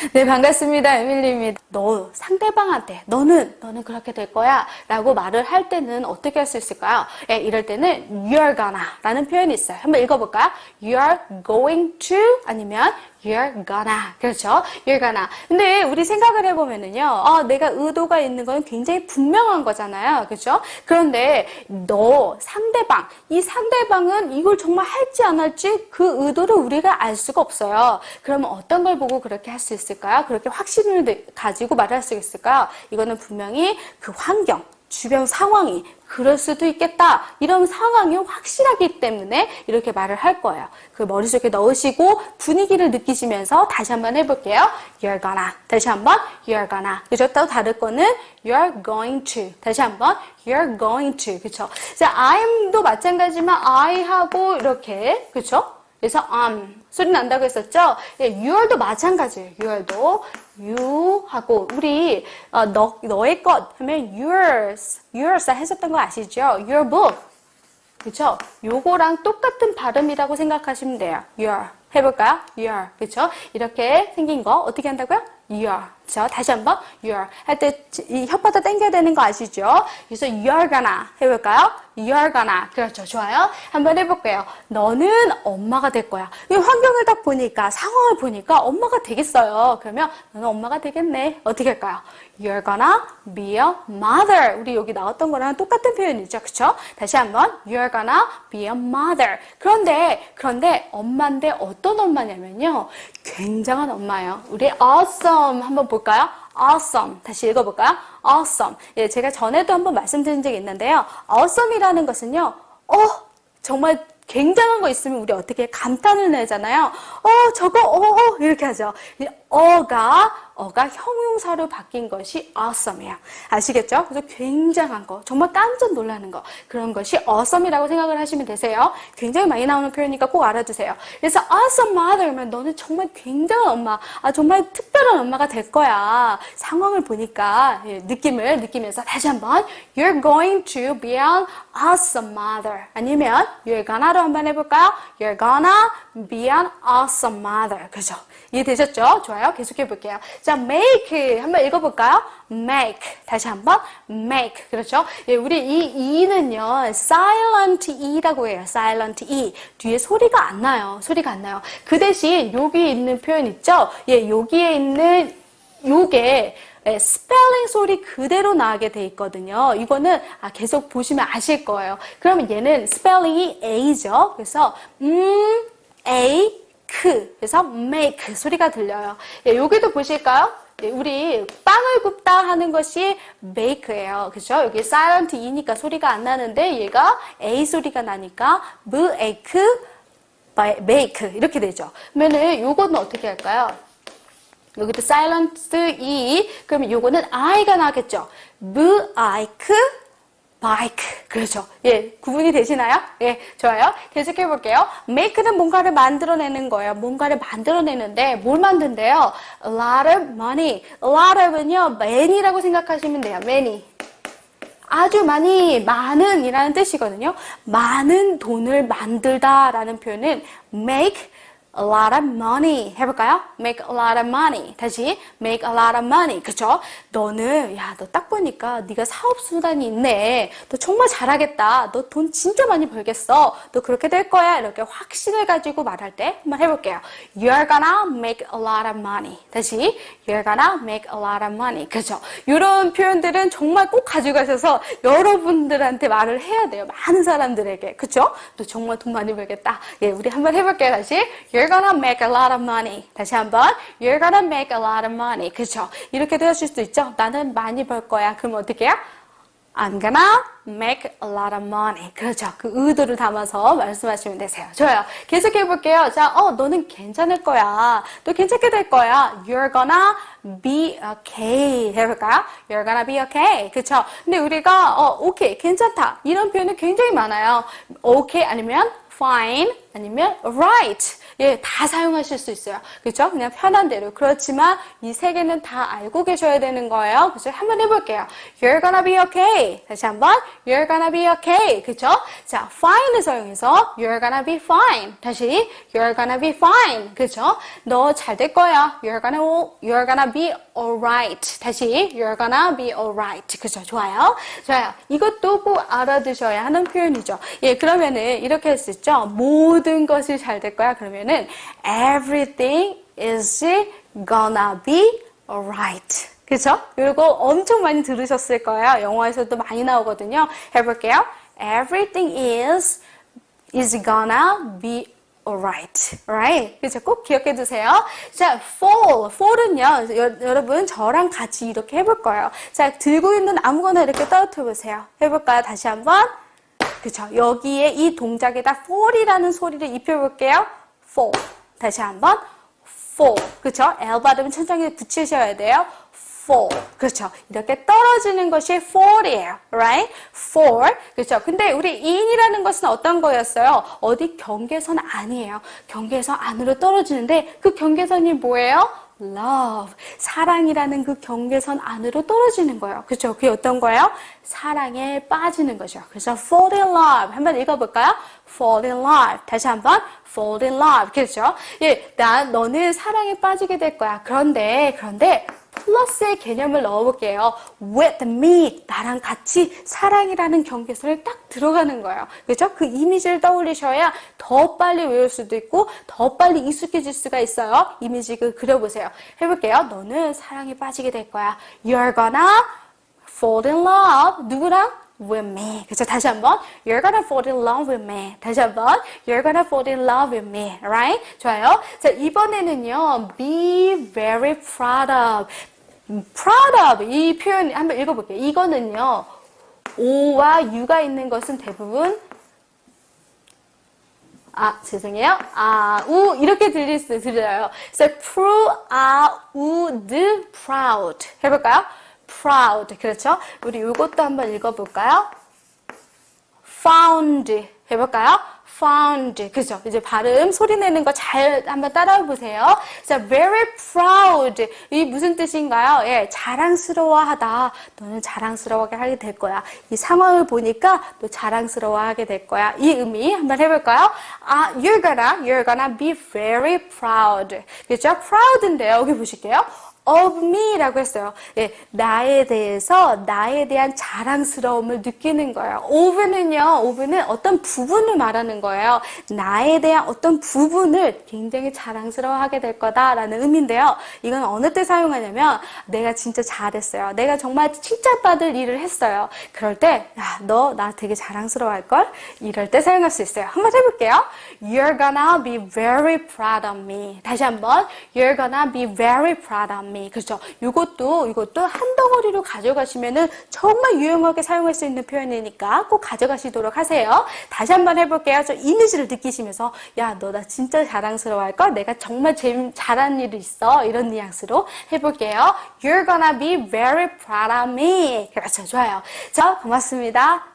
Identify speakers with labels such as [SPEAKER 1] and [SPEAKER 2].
[SPEAKER 1] 네, 반갑습니다. 에밀리입니다. 너, 상대방한테, 너는, 너는 그렇게 될 거야. 라고 말을 할 때는 어떻게 할 수 있을까요? 예, 이럴 때는 you're gonna 라는 표현이 있어요. 한번 읽어볼까요? you're going to 아니면 you're gonna. 그렇죠? you're gonna. 근데 우리 생각을 해보면은요, 아, 내가 의도가 있는 건 굉장히 분명한 거잖아요. 그렇죠? 그런데 너, 상대방, 이 상대방은 이걸 정말 할지 안 할지 그 의도를 우리가 알 수가 없어요. 그러면 어떤 걸 보고 그렇게 할 수 있을까요? 그렇게 확신을 가지고 말할 수 있을까요? 이거는 분명히 그 환경, 주변 상황이 그럴 수도 있겠다. 이런 상황이 확실하기 때문에 이렇게 말을 할 거예요. 그 머릿속에 넣으시고 분위기를 느끼시면서 다시 한번 해볼게요. You're gonna. 다시 한번 You're gonna. 그죠? 또 다를 거는 You're going to. 다시 한번 You're going to. 그쵸? 자, I'm도 마찬가지지만 I하고 이렇게 그쵸? 그래서 um 소리 난다고 했었죠? 예, you're도 마찬가지예요. you're도 you 하고 우리 어, 너 너의 것 하면 yours, yours 했었던 거 아시죠? your book. 그쵸? 요거랑 똑같은 발음이라고 생각하시면 돼요. your. 해볼까요? your. 그쵸? 이렇게 생긴 거 어떻게 한다고요? Your. 그쵸? 다시 한번 your. 할 때 이 혓바닥 당겨야 되는 거 아시죠? 그래서 you're gonna. 해볼까요? you're gonna. 그렇죠. 좋아요. 한번 해볼게요. 너는 엄마가 될 거야. 이 환경을 딱 보니까, 상황을 보니까 엄마가 되겠어요. 그러면 너는 엄마가 되겠네. 어떻게 할까요? You're gonna be a mother. 우리 여기 나왔던 거랑 똑같은 표현이죠. 그쵸? 다시 한번. You're gonna be a mother. 그런데, 그런데 엄마인데 어떤 엄마냐면요. 굉장한 엄마예요. 우리 awesome 한번 볼까요? awesome. 다시 읽어볼까요? awesome. 예, 제가 전에도 한번 말씀드린 적이 있는데요. awesome이라는 것은요, 어, 정말 굉장한 거 있으면 우리 어떻게 감탄을 내잖아요. 어, 저거, 어, 어, 이렇게 하죠. 이 어가, 어가 형용사로 바뀐 것이 awesome이에요. 아시겠죠? 그래서 굉장한 거, 정말 깜짝 놀라는 거, 그런 것이 awesome이라고 생각을 하시면 되세요. 굉장히 많이 나오는 표현이니까 꼭 알아두세요. 그래서 awesome mother면 너는 정말 굉장한 엄마, 아, 정말 특별한 엄마가 될 거야. 상황을 보니까, 예, 느낌을 느끼면서 다시 한번, you're going to be an awesome mother. 아니면, you're gonna로 한번 해볼까요? You're gonna be an awesome mother. 그죠? 이해되셨죠? 좋아요. 계속해 볼게요. 자, make 한번 읽어볼까요? make 다시 한번 make 그렇죠? 예, 우리 이 e는요 silent e라고 해요. silent e 뒤에 소리가 안 나요. 소리가 안 나요. 그 대신 여기 있는 표현 있죠? 예, 여기에 있는 요게 예, 스펠링 소리 그대로 나게 돼 있거든요. 이거는 아, 계속 보시면 아실 거예요. 그러면 얘는 스펠링이 A죠. 그래서 음, A, 크. 그래서 make 소리가 들려요. 예, 여기도 보실까요? 예, 우리 빵을 굽다 하는 것이 bake예요. 그죠? 여기 silent e니까 소리가 안 나는데 얘가 A 소리가 나니까 make, make 이렇게 되죠. 그러면은 요거는 어떻게 할까요? 여기도 silent e 그러면 요거는 i가 나겠죠. Bike 그렇죠. 예, 구분이 되시나요? 예, 좋아요. 계속해 볼게요. make는 뭔가를 만들어내는 거예요. 뭔가를 만들어내는데 뭘 만든대요? A lot of money. A lot of은요, many라고 생각하시면 돼요. many. 아주 많이 많은 이라는 뜻이거든요. 많은 돈을 만들다 라는 표현은 make a lot of money. 해볼까요? make a lot of money. 다시 make a lot of money. 그쵸? 너는 야 너 딱 보니까 네가 사업 수단이 있네. 너 정말 잘하겠다. 너 돈 진짜 많이 벌겠어. 너 그렇게 될 거야. 이렇게 확신을 가지고 말할 때 한번 해볼게요. You're gonna make a lot of money. 다시 you're gonna make a lot of money. 그죠? 이런 표현들은 정말 꼭 가져가셔서 여러분들한테 말을 해야 돼요. 많은 사람들에게. 그쵸? 너 정말 돈 많이 벌겠다. 예 우리 한번 해볼게요. 다시 You're gonna make a lot of money. 다시 한번. You're gonna make a lot of money. 그렇죠? 이렇게도 하실 수 있죠? 나는 많이 벌 거야. 그럼 어떻게 해요? I'm gonna make a lot of money. 그렇죠. 그 의도를 담아서 말씀하시면 되세요. 좋아요. 계속 해 볼게요. 자, 어, 너는 괜찮을 거야. 너 괜찮게 될 거야. You're gonna be okay. 해볼까요? You're gonna be okay. 그렇죠. 근데 우리가, 어, okay, 괜찮다. 이런 표현이 굉장히 많아요. okay 아니면 fine 아니면 right. 예, 다 사용하실 수 있어요. 그죠? 그냥 편한 대로. 그렇지만 이 세 개는 다 알고 계셔야 되는 거예요. 그죠? 한번 해볼게요. You're gonna be okay. 다시 한번. You're gonna be okay. 그죠? 자, fine을 사용해서 You're gonna be fine. 다시. You're gonna be fine. 그죠? 너 잘 될 거야. You're gonna, you're gonna be alright. 다시. You're gonna be alright. 그죠? 좋아요. 좋아요. 이것도 꼭 알아두셔야 하는 표현이죠. 예, 그러면은 이렇게 있죠. 모든 것이 잘 될 거야. 그러면은 everything is gonna be alright. 그죠? 이거 엄청 많이 들으셨을 거예요. 영화에서도 많이 나오거든요. 해볼게요. Everything is is gonna be alright. Right? 그죠? 꼭 기억해 두세요. 자, fall. fall은요, 여, 여러분, 저랑 같이 이렇게 해볼 거예요. 자, 들고 있는 아무거나 이렇게 떨어뜨려 보세요. 해볼까요? 다시 한번. 그쵸. 여기에 이 동작에다 fall이라는 소리를 입혀볼게요. Fall. 다시 한번. fall. 그쵸. L 발음 천장에 붙이셔야 돼요. fall. 그렇죠. 이렇게 떨어지는 것이 fall이에요. right? fall. 그렇죠. 근데 우리 in이라는 것은 어떤 거였어요? 어디 경계선 아니에요. 경계선 안으로 떨어지는데 그 경계선이 뭐예요? Love. 사랑이라는 그 경계선 안으로 떨어지는 거예요. 그렇죠? 그게 어떤 거예요? 사랑에 빠지는 거죠. 그래서 fall in love. 한번 읽어볼까요? fall in love. 다시 한번 fall in love. 그렇죠? 예, 나 너는 사랑에 빠지게 될 거야. 그런데 그런데 플러스의 개념을 넣어볼게요. with me, 나랑 같이 사랑이라는 경계선을 딱 들어가는 거예요. 그죠? 그 이미지를 떠올리셔야 더 빨리 외울 수도 있고 더 빨리 익숙해질 수가 있어요. 이미지 그 그려보세요. 해볼게요. 너는 사랑에 빠지게 될 거야. You're gonna fall in love. 누구랑? With me. 그죠? 다시 한번. You're gonna fall in love with me. 다시 한번. You're gonna fall in love with me. Right? 좋아요. 자, 이번에는요. be very proud of. proud of. 이 표현 한번 읽어볼게요. 이거는요. 오와 유가 있는 것은 대부분 아, 죄송해요. 아, 우, 이렇게 들릴 수, 들려요. 그래서 proud, proud. 해볼까요? Proud. 그렇죠? 우리 이것도 한번 읽어볼까요? found. 해볼까요? found. 그죠? 이제 발음, 소리 내는 거 잘 한번 따라해 보세요. 자, very proud. 이 무슨 뜻인가요? 예, 자랑스러워 하다. 너는 자랑스러워하게 하게 될 거야. 이 상황을 보니까 너 자랑스러워하게 될 거야. 이 의미 한번 해볼까요? 아, you're gonna, you're gonna be very proud. 그죠? proud인데요. 여기 보실게요. Of me라고 했어요. 예, 나에 대해서 나에 대한 자랑스러움을 느끼는 거예요. of는요, of는 어떤 부분을 말하는 거예요. 나에 대한 어떤 부분을 굉장히 자랑스러워하게 될 거다라는 의미인데요. 이건 어느 때 사용하냐면 내가 진짜 잘했어요. 내가 정말 칭찬받을 일을 했어요. 그럴 때, 야, 너나 되게 자랑스러워할 걸? 이럴 때 사용할 수 있어요. 한번 해볼게요. You're gonna be very proud of me. 다시 한번, You're gonna be very proud of me. 그렇죠. 이것도 이것도 한 덩어리로 가져가시면은 정말 유용하게 사용할 수 있는 표현이니까 꼭 가져가시도록 하세요. 다시 한번 해볼게요. 저 이미지를 느끼시면서 야, 너 나 진짜 자랑스러워할 걸. 내가 정말 재미 잘한 일이 있어. 이런 뉘앙스로 해볼게요. You're gonna be very proud of me. 그렇죠. 좋아요. 자, 고맙습니다.